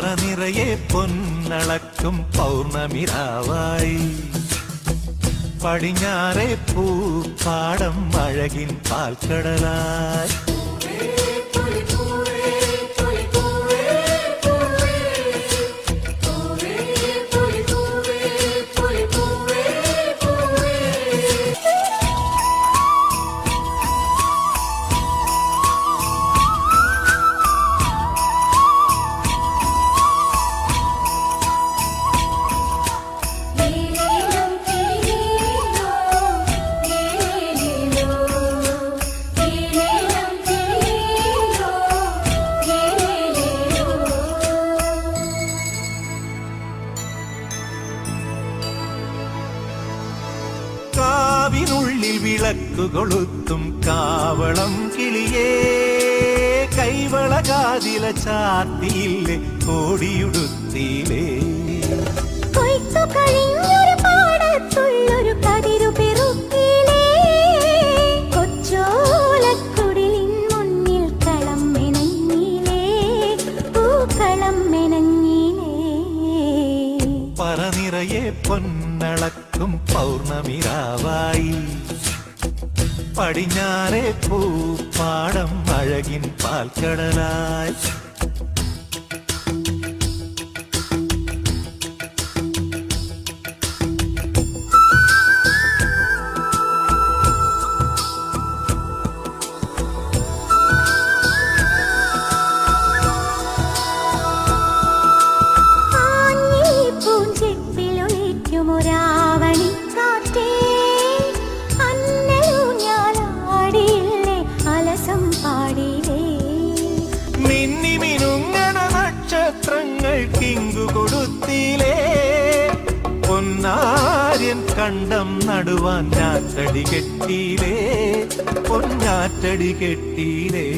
നിറയെ പൊന്നളക്കും പൗർണമിരാവായി പടിഞ്ഞാറെ പൂപ്പാടം അഴകിൻ പാൽക്കടലായി കാവിനുള്ളിൽ വിളക്കുകൊളുത്തും കാവളം കിളിയേ. കൈവള കാതില ചാത്തിയില്ലേ കോടിയുടുത്തിയിലേ കഴിഞ്ഞൊരു പാടത്തുള്ളൊരു കതിരു പെറുക്കിലേ കൊച്ചോലക്കുടിലിൻ മുന്നിൽ കളം മെനഞ്ഞിലേ പൂക്കളം മെനഞ്ഞിലേ. പറനിറയെ പൊന്നളക്കും പൗർണമിരാവായി. പടിഞ്ഞാറെ പൂപ്പാടം അഴകിൻ പാൽക്കടലായി. കണ്ടം നടുവാൻ ഞാറ്റടി കെട്ടിയിലേ. പൊന്നാറ്റടി കെട്ടിയിലേ.